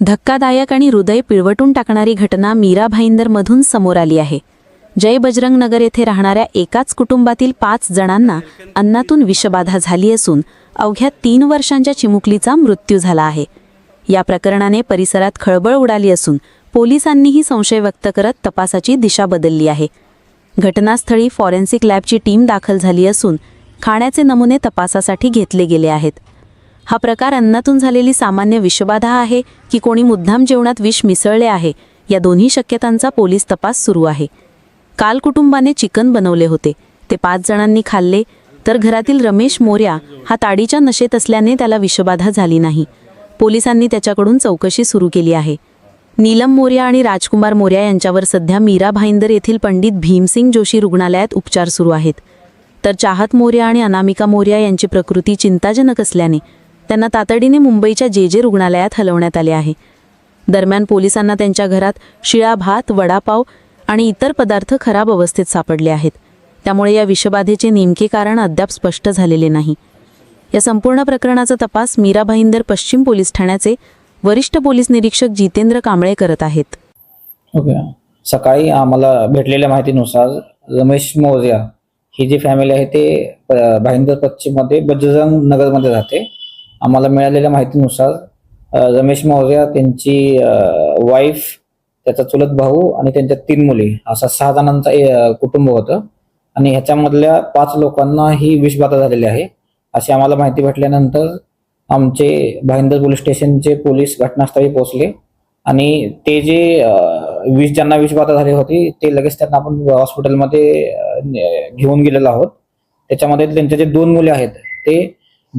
धक्कादायक आणि हृदय पिळवटून टाकणारी घटना मीरा भाईंदरमधून समोर आली आहे. जय बजरंग नगर येथे राहणाऱ्या एकाच कुटुंबातील पाच जणांना अन्नातून विषबाधा झाली असून अवघ्या तीन वर्षांच्या चिमुकलीचा मृत्यू झाला आहे. या प्रकरणाने परिसरात खळबळ उडाली असून पोलिसांनीही संशय व्यक्त करत तपासाची दिशा बदलली आहे. घटनास्थळी फॉरेन्सिक लॅबची टीम दाखल झाली असून खाण्याचे नमुने तपासासाठी घेतले गेले आहेत. हा प्रकार अन्नातून झालेली सामान्य विषबाधा आहे की कोणी मुद्दाम जेवणात विष मिसळले आहे या दोन्ही शक्यतांचा पोलीस तपास सुरू आहे. काल कुटुंबाने चिकन बनवले होते. ते पाच जणांनी खाल्ले तर घरातील रमेश मोर्या हा ताडीच्या नशेत असल्याने त्याला विषबाधा झाली नाही. पोलिसांनी त्याच्याकडून चौकशी सुरू केली आहे. नीलम मोर्या आणि राजकुमार मोर्या यांच्यावर सध्या मीरा भाईंदर येथील पंडित भीमसिंग जोशी रुग्णालयात उपचार सुरू आहेत. तर चाहत मोर्या आणि अनामिका मोर्या यांची प्रकृती चिंताजनक असल्याने त्यांना तातडीने मुंबईच्या जे जे रुग्णालयात हलवण्यात आले आहे. दरम्यान पोलिसांना त्यांच्या घरात शिळा भात वडापाव आणि इतर पदार्थ खराब अवस्थेत सापडले आहेत. त्यामुळे या विषबाधेचे नेमके कारण अद्याप स्पष्ट झालेले नाही. या संपूर्ण प्रकरणाचा तपास मीरा भाईंदर पश्चिम पोलीस ठाण्याचे वरिष्ठ पोलीस निरीक्षक जितेंद्र कांबळे करत आहेत. ओके. सकाळी आम्हाला भेटलेल्या माहितीनुसार रमेश मोर्या ही जी फॅमिली आहे ते भाईंदर पश्चिममध्ये बजरंग नगरमध्ये राहते. आम्हाला मिळालेल्या माहितीनुसार रमेश मौर्या त्यांची वाईफ त्याचा चुलत भाऊ आणि त्यांच्या तीन मुली असा सहा जणांचा कुटुंब होतं. आणि ह्याच्यामधल्या पाच लोकांना ही विषबाधा झालेली आहे. अशी आम्हाला माहिती भेटल्यानंतर आमचे भाईंदर पोलीस स्टेशनचे पोलीस घटनास्थळी पोहोचले. आणि ते जे विष ज्यांना विषबाधा झाली होती ते लगेच त्यांना आपण हॉस्पिटलमध्ये घेऊन गेलेलो आहोत. त्याच्यामध्ये त्यांचे जे दोन मुले आहेत ते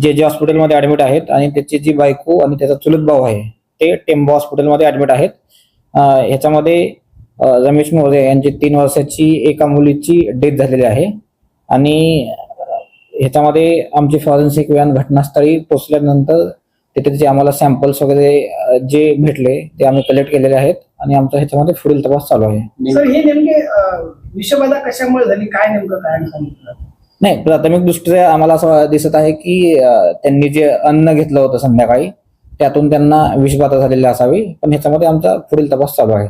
जे जे हॉस्पिटलमध्ये ऍडमिट आहेत आणि त्याची जी बायको आणि त्याचा चुलत भाऊ आहे ते टेम्बो हॉस्पिटलमध्ये ऍडमिट आहेत. ह्याच्यामध्ये रमेश मोरे यांची तीन वर्षाची एका मुलीची डेथ झालेली आहे. आणि ह्याच्यामध्ये आमची फॉरेन्सिक व्हॅन घटनास्थळी पोहोचल्यानंतर तिथे जे आम्हाला सॅम्पल्स वगैरे जे भेटले ते आम्ही कलेक्ट केलेले आहेत आणि आमचा ह्याच्यामध्ये पुढील तपास चालू आहे. सर हे नेमके विषबाधा कशामुळे झाली? काय नेमकं कारण सांगितलं? नाही प्राथमिक दृष्ट्या आम्हाला असं दिसत आहे की त्यांनी जे अन्न घेतलं होतं संध्याकाळी त्यातून त्यांना विषबाधा झालेली असावी. पण ह्याच्यामध्ये आमचा पुढील तपास चालू आहे.